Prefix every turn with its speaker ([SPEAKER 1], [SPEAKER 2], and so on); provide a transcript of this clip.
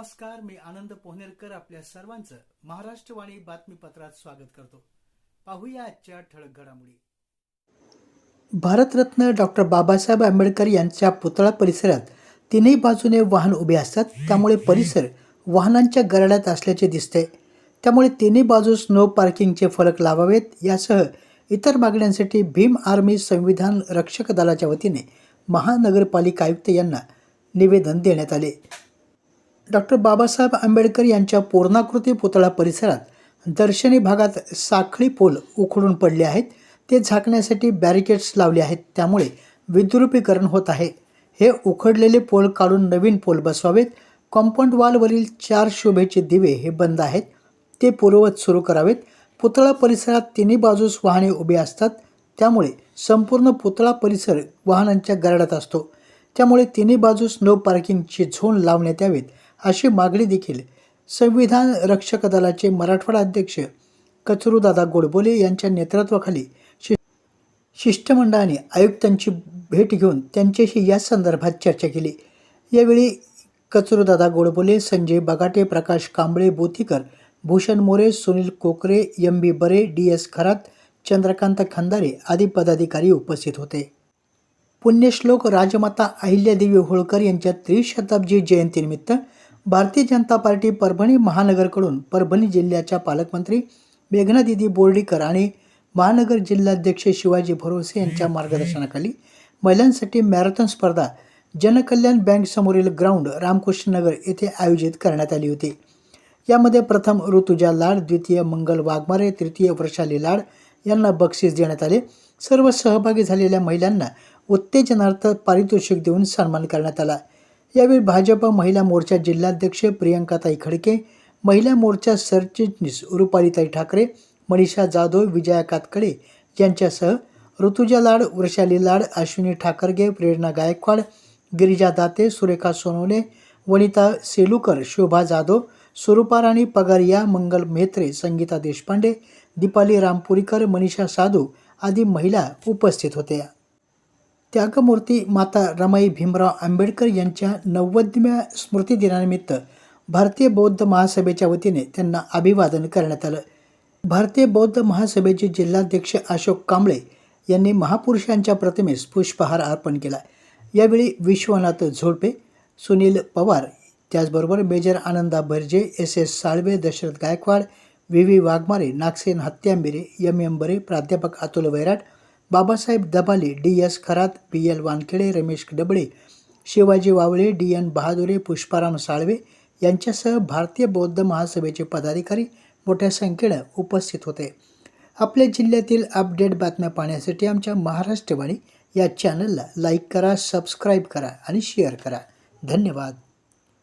[SPEAKER 1] नमस्कार मी आनंद पोहनेरकर आपल्या सर्वांचं महाराष्ट्रवाणी बातमीपत्रात स्वागत करतो. पाहूया आजच्या ठळक घडामोडी. भारतरत्न डॉक्टर बाबासाहेब आंबेडकर यांच्या पुतळा परिसरात तिन्ही बाजूने वाहन उभे असतात. त्यामुळे परिसर वाहनांच्या गराड्यात असल्याचे दिसते त्यामुळे तिन्ही बाजूस नो पार्किंगचे फलक लावावेत. यासह इतर मागण्यांसाठी भीम आर्मी संविधान रक्षक दलाच्या वतीने महानगरपालिका आयुक्त यांना निवेदन देण्यात आले. डॉक्टर बाबासाहेब आंबेडकर यांच्या पूर्णाकृती पुतळा परिसरात दर्शनी भागात साखळी पोल उखडून पडले आहेत. ते झाकण्यासाठी बॅरिकेड्स लावले आहेत. त्यामुळे विद्रुपीकरण होत आहे. हे उखडलेले पोल काढून नवीन पोल बसवावेत. कॉम्पाऊंड वॉलवरील चार शोभेचे दिवे हे बंद आहेत. ते पूर्ववत सुरू करावेत. पुतळा परिसरात तिन्ही बाजूस वाहने उभी असतात. त्यामुळे संपूर्ण पुतळा परिसर वाहनांच्या गरडात असतो. त्यामुळे तिन्ही बाजूस नो पार्किंगची झोन लावण्यात यावेत. अशी मागणी देखील संविधान रक्षक दलाचे मराठवाडा अध्यक्ष कचरूदादा गोडबोले यांच्या नेतृत्वाखाली शि शिष्टमंडळाने आयुक्तांची भेट घेऊन त्यांच्याशी या संदर्भात चर्चा केली. यावेळी कचरूदादा गोडबोले संजय बगाटे प्रकाश Kamble Bothikar Bhushan More Sunil Kokare M B Bare D S Kharat Chandrakant Khandare आदी पदाधिकारी उपस्थित होते. पुण्यश्लोक राजमाता अहिल्यादेवी होळकर यांच्या त्रिशताब्दी जयंतीनिमित्त भारतीय जनता पार्टी परभणी महानगरकडून परभणी जिल्ह्याच्या पालकमंत्री मेघनादिदी बोर्डीकर आणि महानगर जिल्हाध्यक्ष शिवाजी भरोसे यांच्या मार्गदर्शनाखाली महिलांसाठी मॅरेथॉन स्पर्धा जनकल्याण बँक समोरील ग्राउंड रामकृष्णनगर येथे आयोजित करण्यात आली होती. यामध्ये प्रथम ऋतुजा लाड द्वितीय मंगल वाघमारे तृतीय वृषाली लाड यांना बक्षीस देण्यात आले. सर्व सहभागी झालेल्या महिलांना उत्तेजनार्थ पारितोषिक देऊन सन्मान करण्यात आला. यावेळी भाजप महिला मोर्चा जिल्हाध्यक्ष प्रियंकाताई खडके महिला मोर्चा सरचिटणीस रुपालीताई ठाकरे मनीषा जाधव विजया कातकडे यांच्यासह ऋतुजा लाड वृषाली लाड अश्विनी ठाकरगे प्रेरणा गायकवाड गिरिजा दाते सुरेखा सोनवणे वनिता सेलुकर शोभा जाधव स्वरूपा राणी पगारिया मंगल मेहत्रे संगीता देशपांडे दीपाली रामपुरीकर मनीषा साधू आदी महिला उपस्थित होत्या. त्यागमूर्ती माता रमाई भीमराव आंबेडकर यांच्या नव्वदव्या स्मृतिदिनानिमित्त भारतीय बौद्ध महासभेच्या वतीने त्यांना अभिवादन करण्यात आलं. भारतीय बौद्ध महासभेचे जिल्हाध्यक्ष अशोक कांबळे यांनी महापुरुषांच्या प्रतिमेस पुष्पहार अर्पण केला. यावेळी विश्वनाथ झोडपे सुनील पवार त्याचबरोबर major Ananda Barje S S Salve Dashrath Gaikwad V V Waghmare Nagsen Hatyambire M M Bare प्राध्यापक Atul Vairat Babasaheb Dabale D S Kharat P L Wankhede Ramesh Dabale Shivaji Wavale D N Bahadure Pushparam Salve यांच्यासह भारतीय बौद्ध महासभेचे पदाधिकारी मोठ्या संख्येनं उपस्थित होते. आपल्या जिल्ह्यातील अपडेट बातम्या पाहण्यासाठी आमच्या महाराष्ट्रवाणी या चॅनलला लाईक करा सबस्क्राईब करा आणि शेअर करा. धन्यवाद.